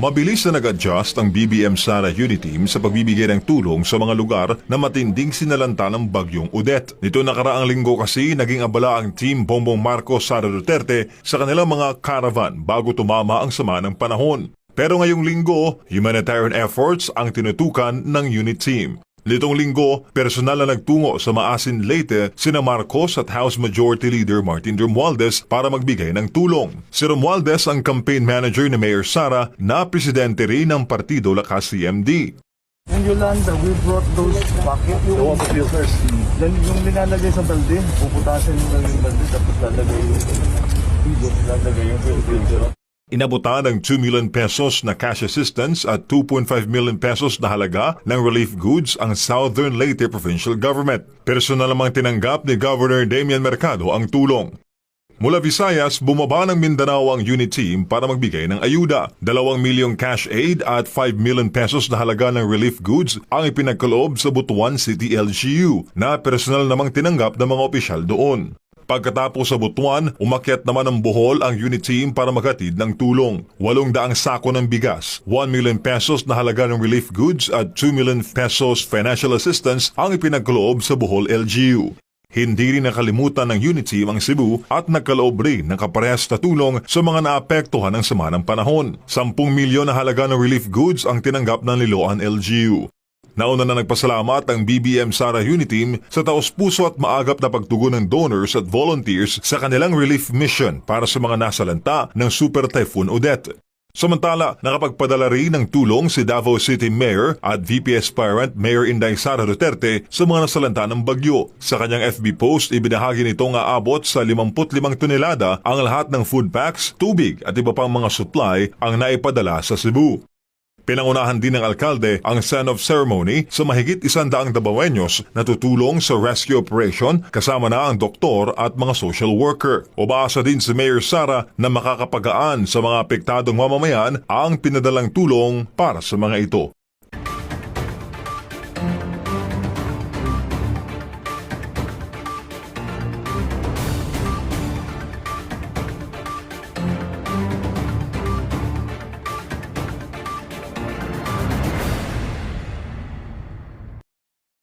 Mabilis na nag-adjust ang BBM Sara Unity Team sa pagbibigay ng tulong sa mga lugar na matinding sinalanta ng bagyong Odette. Nito nakaraang linggo kasi naging abala ang Team Bongbong Marcos Sara Duterte sa kanilang mga caravan bago tumama ang sama ng panahon. Pero ngayong linggo, humanitarian efforts ang tinutukan ng unit team. Nitong linggo, personal na nagtungo sa Maasin Leyte sina Marcos at House Majority Leader Martin Romualdez para magbigay ng tulong. Si Romualdez ang campaign manager ni Mayor Sara na presidente rin ng Partido Lakas CMD. Yung Yolanda, we brought those bucket, yung water filters. Then yung nilalagay sa balde, puputasin mo lang yung balde, tapos lalagay yung lalagay yung filter. Inabutan ng 2 million pesos na cash assistance at 2.5 million pesos na halaga ng relief goods ang Southern Leyte Provincial Government. Personal namang tinanggap ni Governor Damian Mercado ang tulong. Mula Visayas, bumaba ng Mindanao ang unit team para magbigay ng ayuda. Dalawang milyong cash aid at 5 million pesos na halaga ng relief goods ang ipinagkaloob sa Butuan City LGU na personal namang tinanggap ng mga opisyal doon. Pagkatapos sa Butuan, umakyat naman ng Bohol ang unit team para maghatid ng tulong. Walong daang sako ng bigas, 1 million pesos na halaga ng relief goods at 2 million pesos financial assistance ang ipinagkaloob sa Bohol LGU. Hindi rin nakalimutan ng unit team ang Cebu at nagkaloob rin ng kaparehas na tulong sa mga naapektuhan ng sama ng panahon. 10 milyon na halaga ng relief goods ang tinanggap ng Liloan LGU. Nauna na nagpasalamat ang BBM Sara Uniteam sa taos-puso at maagap na pagtugon ng donors at volunteers sa kanilang relief mission para sa mga nasalanta ng Super Typhoon Odette. Samantala, nakapagpadala rin ng tulong si Davao City Mayor at VP aspirant Mayor Inday Sara Duterte sa mga nasalanta ng bagyo. Sa kanyang FB post, ibinahagi nito nga abot sa 55 tonelada ang lahat ng food packs, tubig at iba pang mga supply ang naipadala sa Cebu. Pinangunahan din ng alkalde ang sign of ceremony sa mahigit isandaang dabawenyos na tutulong sa rescue operation kasama na ang doktor at mga social worker. Umaasa din si Mayor Sara na makakapagaan sa mga apektadong mamamayan ang pinadalang tulong para sa mga ito.